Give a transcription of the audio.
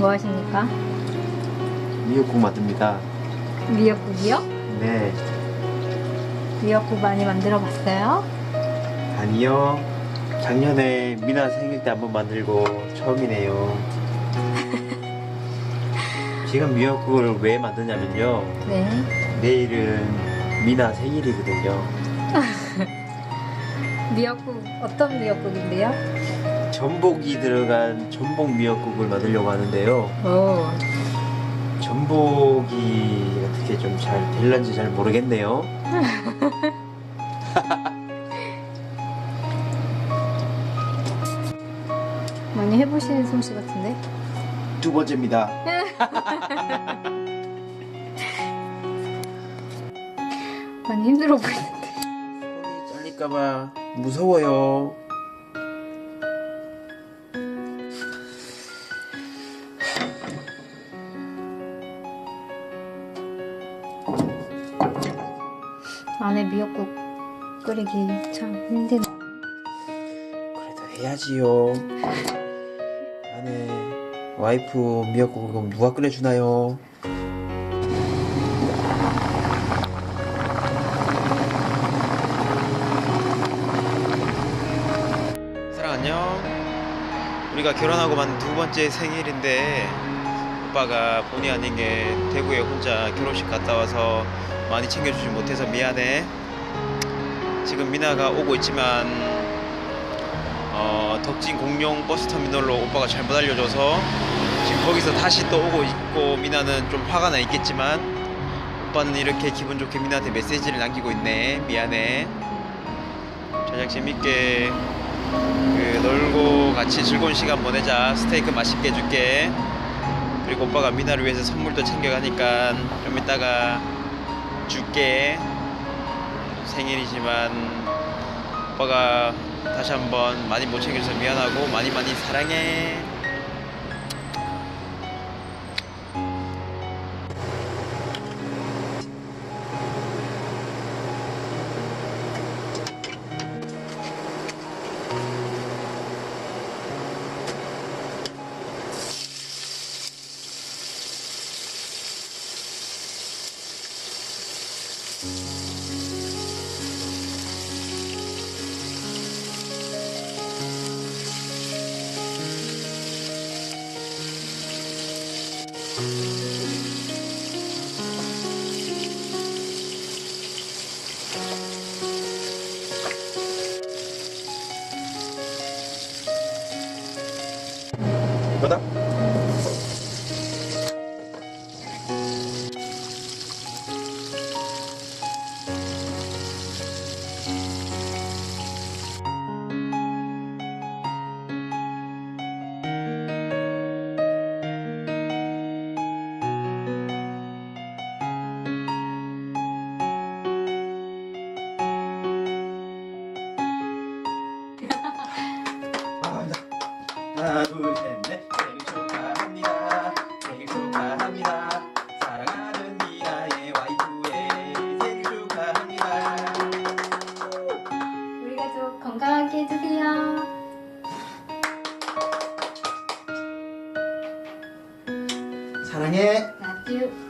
뭐 하십니까? 미역국 만듭니다. 미역국이요? 네. 미역국 많이 만들어 봤어요? 아니요. 작년에 미나 생일 때 한번 만들고 처음이네요. 지금 미역국을 왜 만드냐면요. 네. 내일은 미나 생일이거든요. 미역국 어떤 미역국인데요? 전복이 들어간 전복 미역국을 만들려고 하는데요. 오. 전복이 어떻게 좀 잘 될런지 잘 모르겠네요. 많이 해보시는 솜씨 같은데? 두 번째입니다. 많이 힘들어 보이는데. 손이 잘릴까봐 무서워요. 안에 미역국 끓이기 참 힘드네. 그래도 해야지요. 안에 와이프 미역국을 그럼 누가 끓여주나요? 사랑 안녕. 우리가 결혼하고 만 두 번째 생일인데 오빠가 본의 아닌 게 대구에 혼자 결혼식 갔다 와서 많이 챙겨주지 못해서 미안해. 지금 미나가 오고 있지만 어, 덕진 공룡 버스 터미널로 오빠가 잘못 알려줘서 지금 거기서 다시 또 오고 있고 미나는 좀 화가 나 있겠지만 오빠는 이렇게 기분 좋게 미나한테 메시지를 남기고 있네. 미안해. 저녁 재밌게 그 놀고 같이 즐거운 시간 보내자. 스테이크 맛있게 해줄게 그리고 오빠가 미나를 위해서 선물도 챙겨가니까 좀 이따가 줄게 생일이지만 오빠가 다시 한번 많이 못 챙겨줘서 미안하고 많이 많이 사랑해. また。 하나 둘셋넷. 생일 축하합니다. 생일 축하합니다. 사랑하는 미라의 와이프의 생일 축하합니다. 우리 가족 건강하게 해주세요. 사랑해. 라디오.